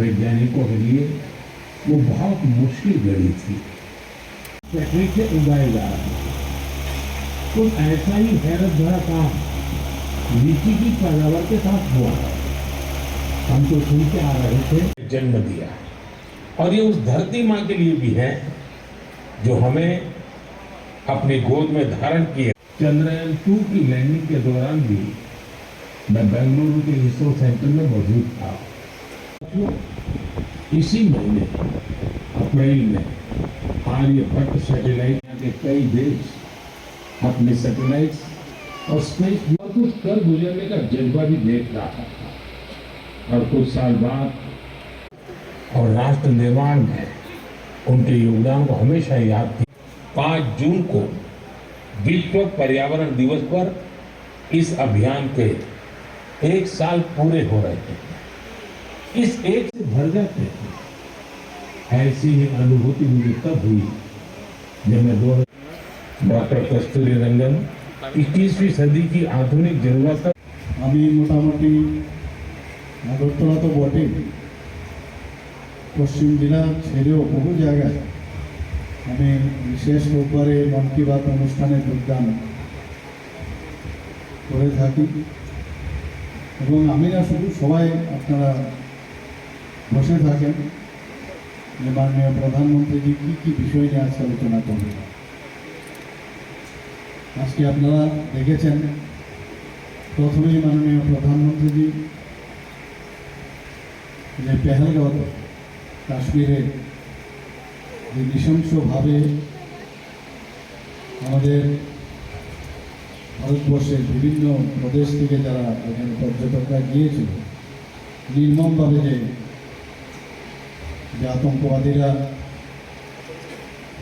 वैज्ञानिकों के लिए वो बहुत मुश्किल घड़ी थी। तकनीक से उगाए जा रहे हैं तो ऐसा ही हैरत भरा काम लीची की पैदावार के साथ हुआ। हम तो सुनते आ रहे थे जन्म दिया। और ये उस धरती माँ के लिए भी है जो हमें अपनी गोद में धारण किए। चंद्रयान टू की लैंडिंग के दौरान भी मैं बेंगलुरु के इसरो सेंटर में मौजूद था। इसी महीने, अप्रैल में आर्यभट्ट सैटेलाइट के कई देश अपने सैटेलाइट्स और स्पेस और कुछ कर गुजरने का जज्बा भी देख रहा था। और कुछ साल बाद और राष्ट्र निर्माण में उनके योगदान को हमेशा याद किया। पाँच जून को विश्व पर्यावरण दिवस पर इस अभियान के एक साल पूरे हो रहे हैं इस एक से भर जाते हैं ऐसी ही अनुभूति मुझे तब हुई जब मैं दो डॉक्टर कस्तूरी रंगन इक्कीसवीं सदी की आधुनिक जरूरत আমি মোটামুটি আগরতলা তো বটেই পশ্চিম জেলা ছেড়েও বহু জায়গায় আমি বিশেষ রোববারে মন কি বাত অনুষ্ঠানে যোগদান করে থাকি এবং আমি না শুধু সবাই আপনারা বসে থাকেন যে মাননীয় প্রধানমন্ত্রীজি কী কী বিষয় নিয়ে আজকে আলোচনা করবেন। আজকে আপনারা দেখেছেন, প্রথমেই মাননীয় প্রধানমন্ত্রীজি যে পেহেলগাঁও, কাশ্মীরে যে নৃশংসভাবে আমাদের ভারতবর্ষের বিভিন্ন প্রদেশ থেকে যারা এখানে পর্যটকরা গিয়েছিল, নির্মমভাবে যে যে আতঙ্কবাদীরা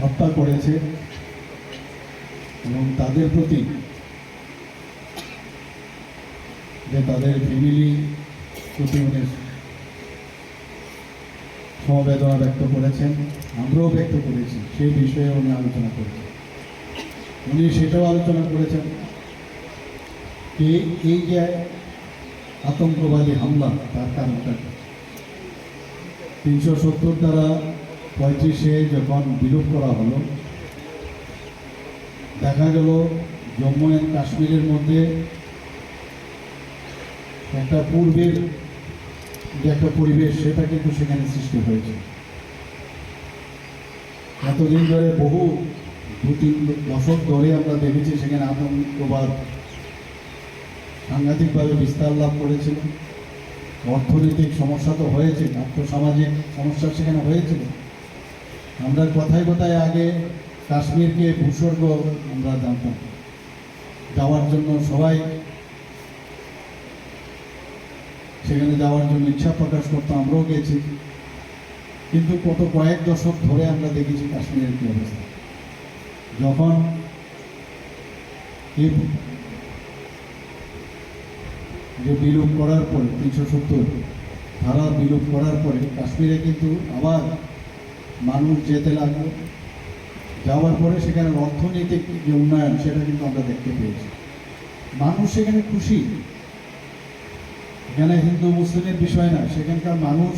হত্যা করেছে এবং তাদের প্রতি যে তাদের ফ্যামিলি প্রতি উনি সমবেদনা ব্যক্ত করেছেন আমরাও ব্যক্ত করেছি সেই বিষয়ে উনি আলোচনা করেছেন উনি সেটাও আলোচনা করেছেন এই যে আতঙ্কবাদী হামলা, তার কারণটা? তিনশো সত্তর দ্বারা পঁয়ত্রিশে যখন বিলোপ করা হলো, দেখা গেল জম্মু অ্যান্ড কাশ্মীরের মধ্যে একটা পূর্বের যে একটা পরিবেশ, সেটা কিন্তু সেখানে সৃষ্টি হয়েছে। এতদিন ধরে বহু দু তিন দশক ধরে আমরা দেখেছি সেখানে আতঙ্কবাদ সাংঘাতিকভাবে বিস্তার লাভ করেছিল। অর্থনৈতিক সমস্যা তো হয়েছে আর্থসামাজিক সমস্যা সেখানে হয়েছিল। আমরা কথায় কথায় আগে কাশ্মীরকে ভূস্বর্গ আমরা জানতাম। যাওয়ার জন্য সবাই সেখানে যাওয়ার জন্য ইচ্ছা প্রকাশ করতাম আমরাও গেছি। কিন্তু কত কয়েক দশক ধরে আমরা দেখেছি কাশ্মীরের কী অবস্থা। যখন যে বিলোপ করার পরে, তিনশো সত্তর, ধারা বিলোপ করার পরে কাশ্মীরে কিন্তু আবার মানুষ যেতে লাগল। যাওয়ার পরে সেখানে অর্থনৈতিক যে উন্নয়ন, সেটা কিন্তু আমরা দেখতে পেয়েছি। মানুষ সেখানে খুশি। এখানে হিন্দু, মুসলিমের বিষয় না, সেখানকার মানুষ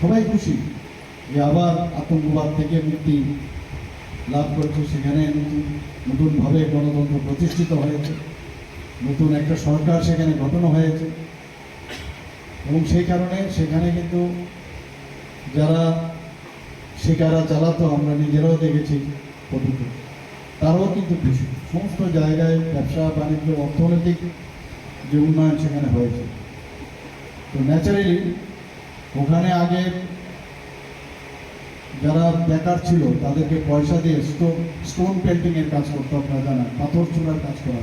সবাই খুশি যে আবার আতঙ্কবাদ থেকে মুক্তি লাভ করেছে। সেখানে নতুন, নতুনভাবে গণতন্ত্র প্রতিষ্ঠিত হয়েছে। নতুন একটা সরকার সেখানে গঠন হয়েছে। এবং সেই কারণে সেখানে কিন্তু যারা শিকারা চালাতো, আমরা নিজেরাও দেখেছি ফটোতে তারাও কিন্তু খুশি। সমস্ত জায়গায় ব্যবসা, বাণিজ্য, অর্থনৈতিক যে উন্নয়ন সেখানে হয়েছে। তো ন্যাচারালি ওখানে আগে যারা বেকার ছিল, তাদেরকে পয়সা দিয়ে স্টোন পেন্টিংয়ের কাজ করতো, আপনারা জানেন, পাথর চূড়ার কাজ করা।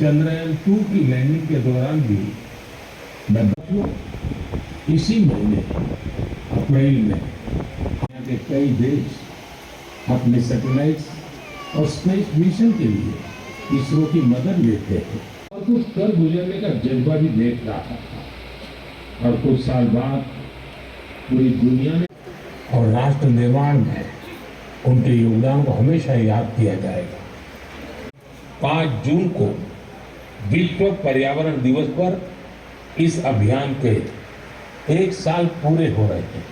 चंद्रयान टू की लैंडिंग के दौरान भी बच्चों, इसी महीने, अप्रैल में के कई देश अपने सैटेलाइट्स और स्पेस मिशन के लिए इसरो की मदद लेते हैं। और कुछ कर गुजरने का जज्बा भी देख रहा था। और कुछ साल बाद पूरी दुनिया में और राष्ट्र निर्माण में उनके योगदान को हमेशा याद किया जाएगा। पाँच जून को विश्व पर्यावरण दिवस पर इस अभियान के एक साल पूरे हो रहे हैं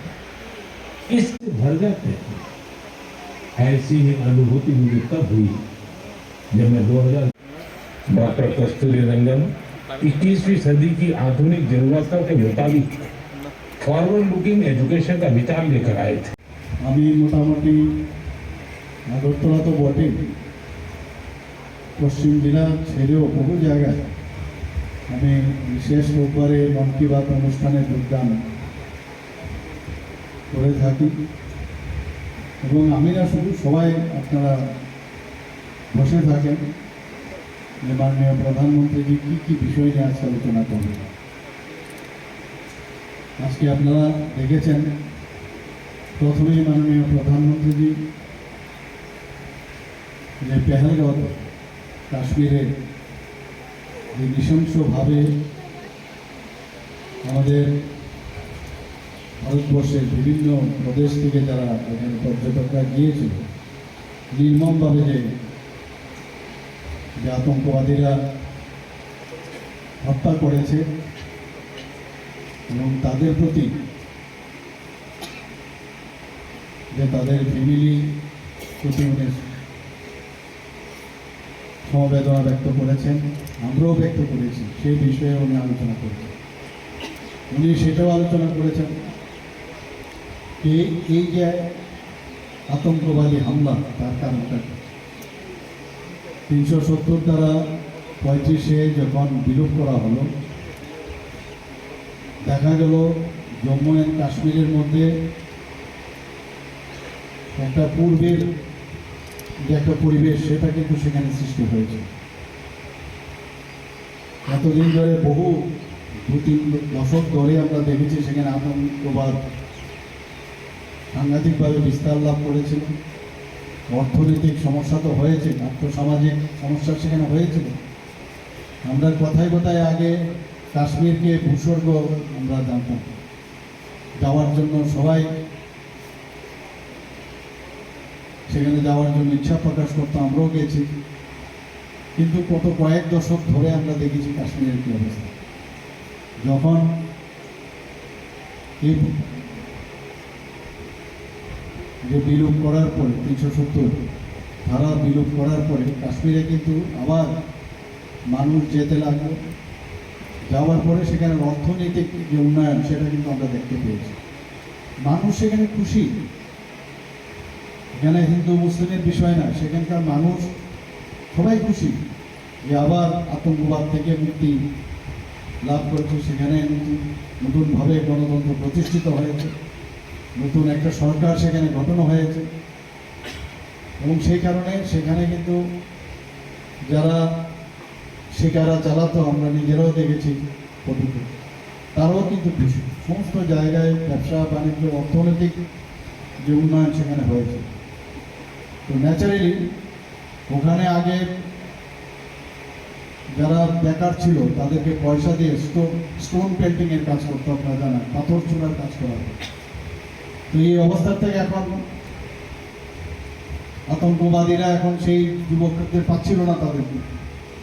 इससे भर जाते हैं ऐसी ही अनुभूति मुझे तब हुई जब मैं 2000 डॉक्टर कस्तूरी रंगन इक्कीसवीं सदी की आधुनिक जरूरतों के मुताबिक फॉरवर्ड लुकिंग एजुकेशन का विचार लेकर आए थे। अभी मोटा मोटी हाँ, तो बोटिंग পশ্চিম জেলা ছেড়েও বহু জায়গায় আমি বিশেষ রোববারে মন কি বাত অনুষ্ঠানে যোগদান করে থাকি। এবং আমি না শুধু সবাই আপনারা বসে থাকেন যে মাননীয় প্রধানমন্ত্রীজি কী কী বিষয় নিয়ে আজকে আলোচনা করবেন। আজকে আপনারা দেখেছেন, প্রথমেই মাননীয় প্রধানমন্ত্রীজি যে পেহেলগাঁও কাশ্মীরে যে নৃশংসভাবে আমাদের ভারতবর্ষের বিভিন্ন প্রদেশ থেকে যারা এখানে পর্যটকরা গিয়েছিল নির্মমভাবে যে আতঙ্কবাদীরা হত্যা করেছে এবং তাদের প্রতি যে তাদের ফ্যামিলি প্রতি সমবেদনা ব্যক্ত করেছেন আমরাও ব্যক্ত করেছি সেই বিষয়ে উনি আলোচনা করেছেন। উনি সেটাও আলোচনা করেছেন যে এই যে আতঙ্কবাদী হামলা, তার কারণটা তিনশো সত্তর দ্বারা পঁয়ত্রিশে যখন বিলোপ করা হলো, দেখা গেল জম্মু অ্যান্ড কাশ্মীরের মধ্যে একটা পূর্বের যে একটা পরিবেশ, সেটা কিন্তু সেখানে সৃষ্টি হয়েছে। এতদিন ধরে বহু, দু তিন দশক ধরে আমরা দেখেছি সেখানে আতঙ্কবাদ, সাংঘাতিকভাবে বিস্তার লাভ করেছিল। অর্থনৈতিক সমস্যা তো হয়েছে, আর্থসামাজিক সমস্যা সেখানে হয়েছিল। আমরা কথায় কথায় আগে কাশ্মীরকে ভূস্বর্গ আমরা জানতাম। যাওয়ার জন্য সবাই সেখানে যাওয়ার জন্য ইচ্ছা প্রকাশ করতো, আমরাও গেছি। কিন্তু কত কয়েক দশক ধরে আমরা দেখেছি কাশ্মীরের কী অবস্থা। যখন যে বিলোপ করার পরে, তিনশো সত্তর ধারা বিলোপ করার পরে, কাশ্মীরে কিন্তু আবার মানুষ যেতে লাগল। যাওয়ার পরে সেখানে অর্থনৈতিক যে উন্নয়ন, সেটা কিন্তু আমরা দেখতে পেয়েছি। মানুষ সেখানে খুশি। এখানে হিন্দু মুসলিমের বিষয় না, সেখানকার মানুষ সবাই খুশি যে আবার আতঙ্কবাদ থেকে মুক্তি লাভ করেছে। সেখানে নতুনভাবে গণতন্ত্র প্রতিষ্ঠিত হয়েছে, নতুন একটা সরকার সেখানে গঠন হয়েছে। এবং সেই কারণে সেখানে কিন্তু যারা শিকারা চালাতো, আমরা নিজেরাও দেখেছি ফটোতে তারাও কিন্তু খুশি। সমস্ত জায়গায় ব্যবসা, বাণিজ্য, অর্থনৈতিক যে উন্নয়ন সেখানে হয়েছে। তো ন্যাচারালি ওখানে আগে যারা বেকার ছিল, তাদেরকে পয়সা দিয়ে স্টো স্টোন পেন্টিংয়ের কাজ করতো, আপনারা জানেন, পাথর চুলার কাজ করা। তো এই অবস্থার থেকে এখন আতঙ্কবাদীরা এখন সেই যুবকদের পাচ্ছিল না তাদের